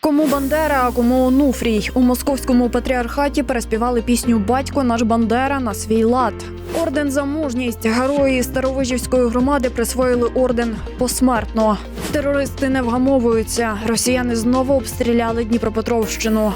Кому Бандера, а кому Онуфрій у московському патріархаті переспівали пісню Батько наш Бандера на свій лад. Орден за мужність. Герої Старовижівської громади присвоїли орден посмертно. Терористи не вгамовуються. Росіяни знову обстріляли Дніпропетровщину.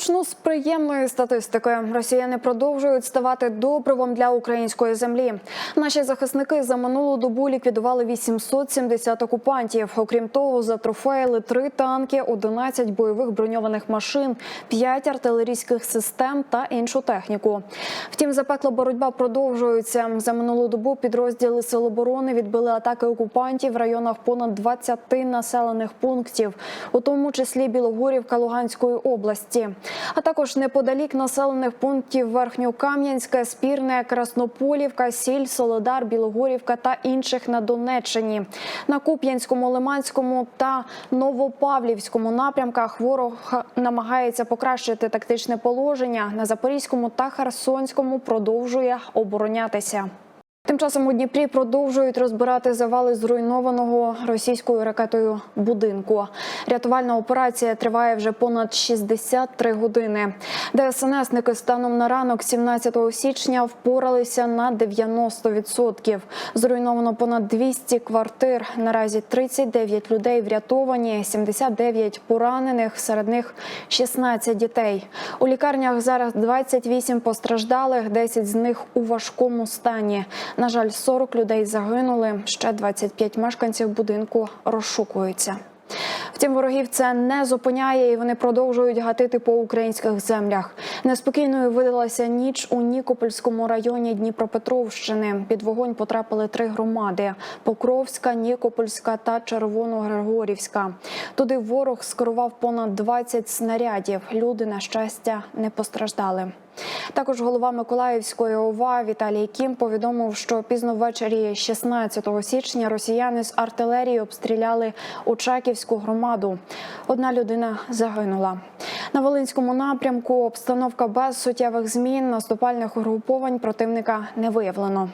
Почну з приємної статистики. Росіяни продовжують ставати добривом для української землі. Наші захисники за минулу добу ліквідували 870 окупантів. Окрім того, затрофеїли три танки, 11 бойових броньованих машин, 5 артилерійських систем та іншу техніку. Втім, запекла боротьба продовжується. За минулу добу підрозділи Сил оборони відбили атаки окупантів в районах понад 20 населених пунктів, у тому числі Білогорівка Луганської області а також неподалік населених пунктів Верхньокам'янське, Спірне, Краснополівка, Сіль, Солодар, Білогорівка та інших на Донеччині. На Куп'янському, Лиманському та Новопавлівському напрямках ворог намагається покращити тактичне положення. На Запорізькому та Херсонському продовжує оборонятися. Тим часом у Дніпрі продовжують розбирати завали зруйнованого російською ракетою будинку. Рятувальна операція триває вже понад 63 години. ДСНСники станом на ранок, 17 січня, впоралися на 90%. Зруйновано понад 200 квартир. Наразі 39 людей врятовані, 79 поранених, серед них 16 дітей. У лікарнях зараз 28 постраждалих, 10 з них у важкому стані. На жаль, 40 людей загинули. Ще 25 мешканців будинку розшукуються. Втім, ворогів це не зупиняє, і вони продовжують гатити по українських землях. Неспокійною видалася ніч у Нікопольському районі Дніпропетровщини. Під вогонь потрапили три громади: Покровська, Нікопольська та Червоногригорівська. Туди ворог скерував понад 20 снарядів. Люди, на щастя, не постраждали. Також голова Миколаївської ОВА Віталій Кім повідомив, що пізно ввечері 16 січня росіяни з артилерії обстріляли Очаківську громаду. Одна людина загинула. На Волинському напрямку обстановка без суттєвих змін наступальних угруповань противника не виявлено.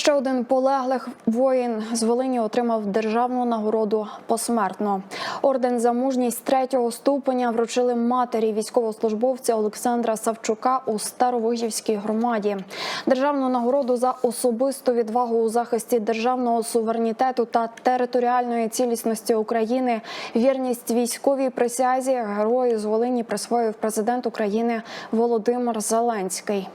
Ще один полеглих воїн з Волині отримав державну нагороду посмертно. Орден за мужність третього ступеня вручили матері військовослужбовця Олександра Савчука у Старовижівській громаді. Державну нагороду за особисту відвагу у захисті державного суверенітету та територіальної цілісності України, вірність військовій присязі герої з Волині присвоїв президент України Володимир Зеленський.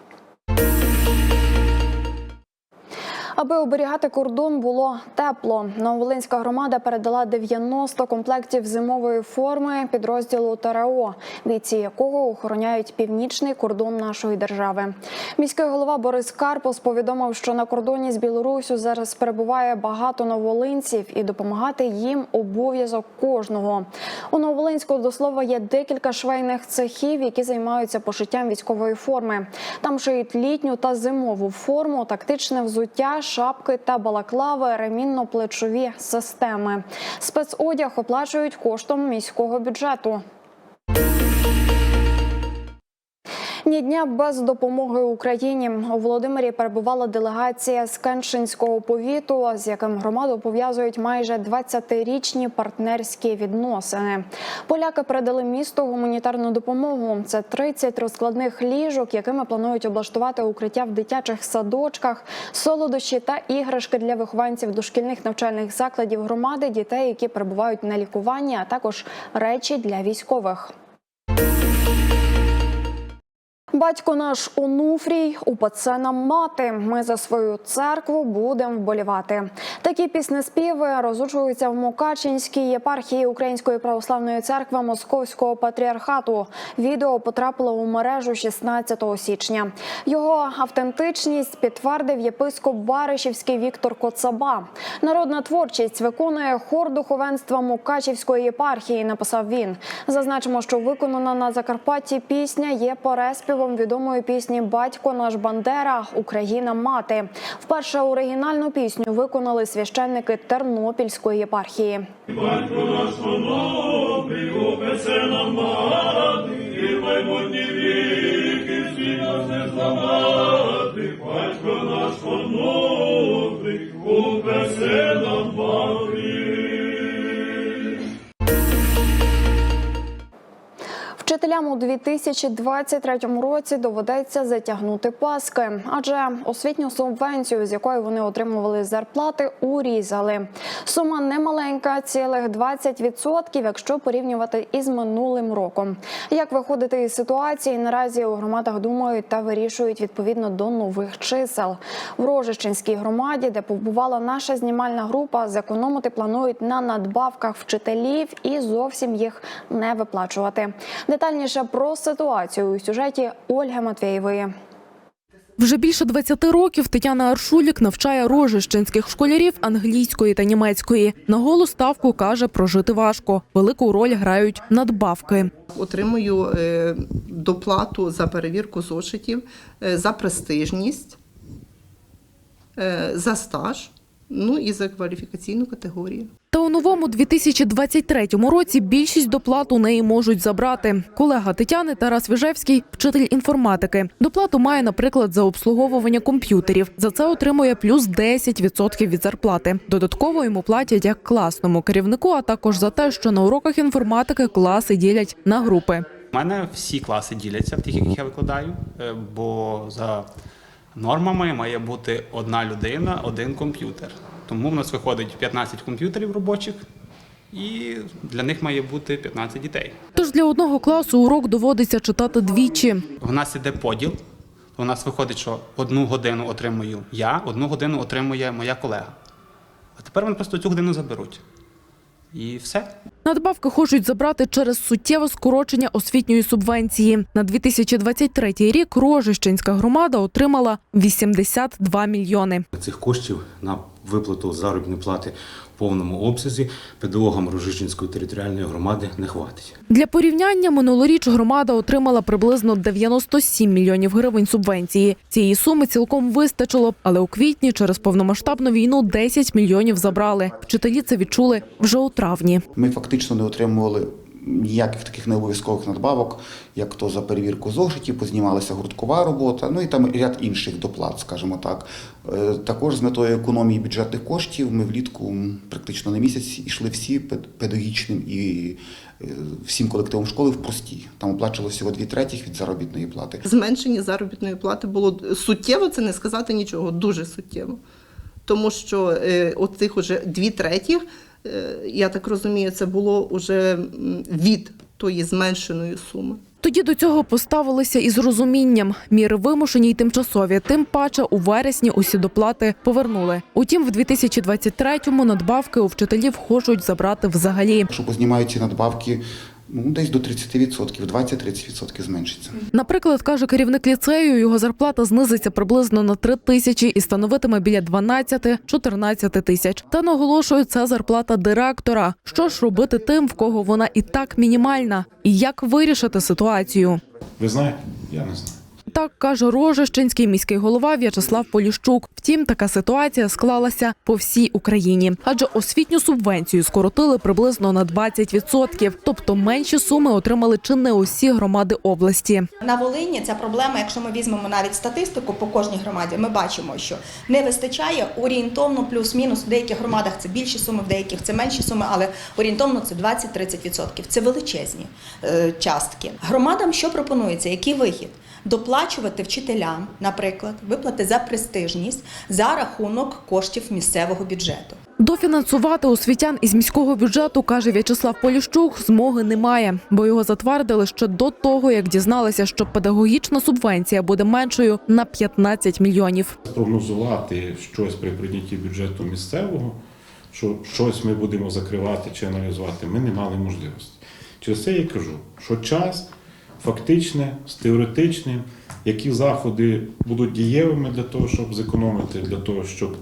Аби оберігати кордон, було тепло. Нововолинська громада передала 90 комплектів зимової форми підрозділу ТРО, бійці якого охороняють північний кордон нашої держави. Міський голова Борис Карпос повідомив, що на кордоні з Білоруссю зараз перебуває багато новолинців, і допомагати їм обов'язок кожного. У Нововолинську до слова є декілька швейних цехів, які займаються пошиттям військової форми. Там шиють літню та зимову форму, тактичне взуття шапки та балаклави, ремінно-плечові системи. Спецодяг оплачують коштом міського бюджету. Ні дня без допомоги Україні у Володимирі перебувала делегація з Кеншинського повіту, з яким громаду пов'язують майже 20-річні партнерські відносини. Поляки передали місту гуманітарну допомогу. Це 30 розкладних ліжок, якими планують облаштувати укриття в дитячих садочках, солодощі та іграшки для вихованців дошкільних навчальних закладів громади, дітей, які перебувають на лікуванні, а також речі для військових. Батько наш Онуфрій, УПЦ нам мати. Ми за свою церкву будемо вболівати. Такі піснеспіви розучуються в Мукачинській єпархії Української православної церкви Московського патріархату. Відео потрапило у мережу 16 січня. Його автентичність підтвердив єпископ Баришівський Віктор Коцаба. Народна творчість виконує хор духовенства Мукачівської єпархії. Написав він. Зазначимо, що виконана на Закарпатті пісня є переспівом мотивом відомої пісні Батько наш Бандера Україна мати. Вперше оригінальну пісню виконали священники Тернопільської єпархії. Вчителям у 2023 році доведеться затягнути паски, адже освітню субвенцію, з якої вони отримували зарплати, урізали. Сума немаленька, цілих 20%, якщо порівнювати із минулим роком. Як виходити із ситуації, наразі у громадах думають та вирішують відповідно до нових чисел. В Рожищенській громаді, де побувала наша знімальна група, зекономити планують на надбавках вчителів і зовсім їх не виплачувати. Детальніше про ситуацію у сюжеті Ольги Матвєєвої. Вже більше 20 років Тетяна Аршулік навчає рожищенських школярів англійської та німецької. На голу ставку каже, прожити важко. Велику роль грають надбавки. Отримую е, доплату за перевірку зошитів, е, за престижність, е, за стаж, ну і за кваліфікаційну категорію. Та у новому 2023 році більшість доплат у неї можуть забрати. Колега Тетяни Тарас Віжевський, вчитель інформатики. Доплату має, наприклад, за обслуговування комп'ютерів. За це отримує плюс 10% від зарплати. Додатково йому платять як класному керівнику, а також за те, що на уроках інформатики класи ділять на групи. У мене всі класи діляться в тих, яких я викладаю, е, бо за нормами має бути одна людина, один комп'ютер. Тому в нас виходить 15 комп'ютерів робочих, і для них має бути 15 дітей. Тож для одного класу урок доводиться читати двічі. У нас іде поділ. У нас виходить, що одну годину отримую я, одну годину отримує моя колега. А тепер вони просто цю годину заберуть. І все. Надбавки хочуть забрати через суттєве скорочення освітньої субвенції. На 2023 рік Рожищенська громада отримала 82 мільйони. Цих коштів на виплату заробітної плати в повному обсязі педагогам Рожичинської територіальної громади не хватить. Для порівняння минулоріч громада отримала приблизно 97 мільйонів гривень субвенції. Цієї суми цілком вистачило але у квітні через повномасштабну війну 10 мільйонів забрали. Вчителі це відчули вже у травні. Ми фактично не отримували ніяких таких необов'язкових надбавок, як то за перевірку зошитів, познімалася гурткова робота, ну і там ряд інших доплат, скажімо так. Е, Також з метою економії бюджетних коштів ми влітку практично на місяць йшли всі пед- педагогічним і е, всім колективом школи в прості. Там оплачувалося всього дві третіх від заробітної плати. Зменшення заробітної плати було суттєво, це не сказати нічого, дуже суттєво. Тому що е, оцих уже дві третіх, я так розумію, це було уже від тої зменшеної суми. Тоді до цього поставилися із розумінням. Міри вимушені й тимчасові. Тим паче у вересні усі доплати повернули. Утім, в 2023-му надбавки у вчителів хочуть забрати взагалі. Якщо познімають ці надбавки, ну десь до 30%, 20-30% зменшиться. Наприклад, каже керівник ліцею, його зарплата знизиться приблизно на 3 тисячі і становитиме біля 12-14 тисяч. Та наголошує, це зарплата директора. Що ж робити тим, в кого вона і так мінімальна, і як вирішити ситуацію? Ви знаєте? Я не знаю. Так каже Рожищенський міський голова В'ячеслав Поліщук. Втім, така ситуація склалася по всій Україні, адже освітню субвенцію скоротили приблизно на 20%. Тобто менші суми отримали чи не усі громади області. На Волині ця проблема, якщо ми візьмемо навіть статистику по кожній громаді, ми бачимо, що не вистачає орієнтовно плюс-мінус. В деяких громадах це більші суми, в деяких це менші суми, але орієнтовно це 20-30%. Це величезні е, частки. Громадам що пропонується? Який вихід? Доплачувати вчителям, наприклад, виплати за престижність за рахунок коштів місцевого бюджету. Дофінансувати освітян із міського бюджету, каже В'ячеслав Поліщук, змоги немає, бо його затвердили ще до того, як дізналися, що педагогічна субвенція буде меншою на 15 мільйонів. Спрогнозувати щось при прийнятті бюджету місцевого, що щось ми будемо закривати чи аналізувати, ми не мали можливості. Через це я кажу, що час фактичне, з теоретичним, які заходи будуть дієвими для того, щоб зекономити, для того, щоб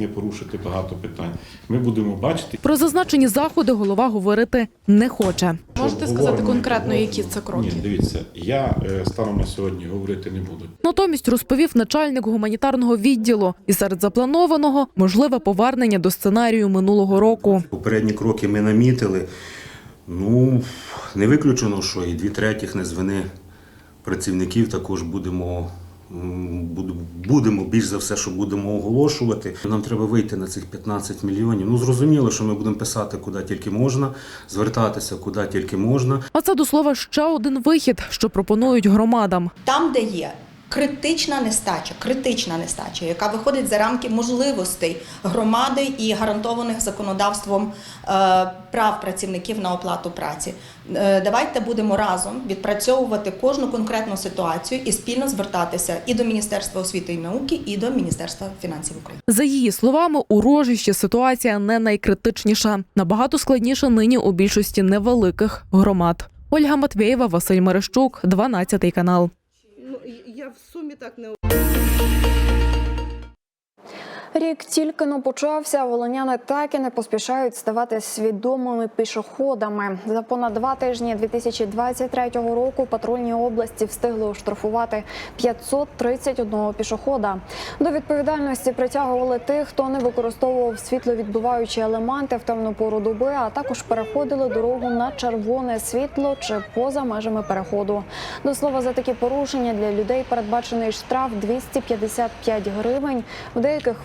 не порушити багато питань. Ми будемо бачити. Про зазначені заходи голова говорити не хоче. Можете сказати конкретно, які це кроки? Ні, дивіться, я е, станом на сьогодні говорити не буду. Натомість розповів начальник гуманітарного відділу, і серед запланованого можливе повернення до сценарію минулого року. Попередні кроки ми намітили. Ну, не виключено, що і дві третіх не з вини працівників також будемо. Будемо більш за все, що будемо оголошувати. Нам треба вийти на цих 15 мільйонів. Ну зрозуміло, що ми будемо писати куди тільки можна, звертатися куди тільки можна. А це до слова ще один вихід, що пропонують громадам. Там, де є критична нестача, критична нестача, яка виходить за рамки можливостей громади і гарантованих законодавством е, прав працівників на оплату праці. Е, давайте будемо разом відпрацьовувати кожну конкретну ситуацію і спільно звертатися і до Міністерства освіти і науки, і до Міністерства фінансів України. За її словами, у рожищі ситуація не найкритичніша. Набагато складніша нині у більшості невеликих громад. Ольга Матвєєва, Василь Мерещук, 12 канал. Ну, я в сумі так не Рік тільки но почався, волоняни так і не поспішають ставати свідомими пішоходами. За понад два тижні 2023 року патрульні області встигли оштрафувати 531 пішохода. До відповідальності притягували тих, хто не використовував світловідбиваючі елементи в темну пору доби, а також переходили дорогу на червоне світло чи поза межами переходу. До слова, за такі порушення для людей передбачений штраф 255 гривень. В деяких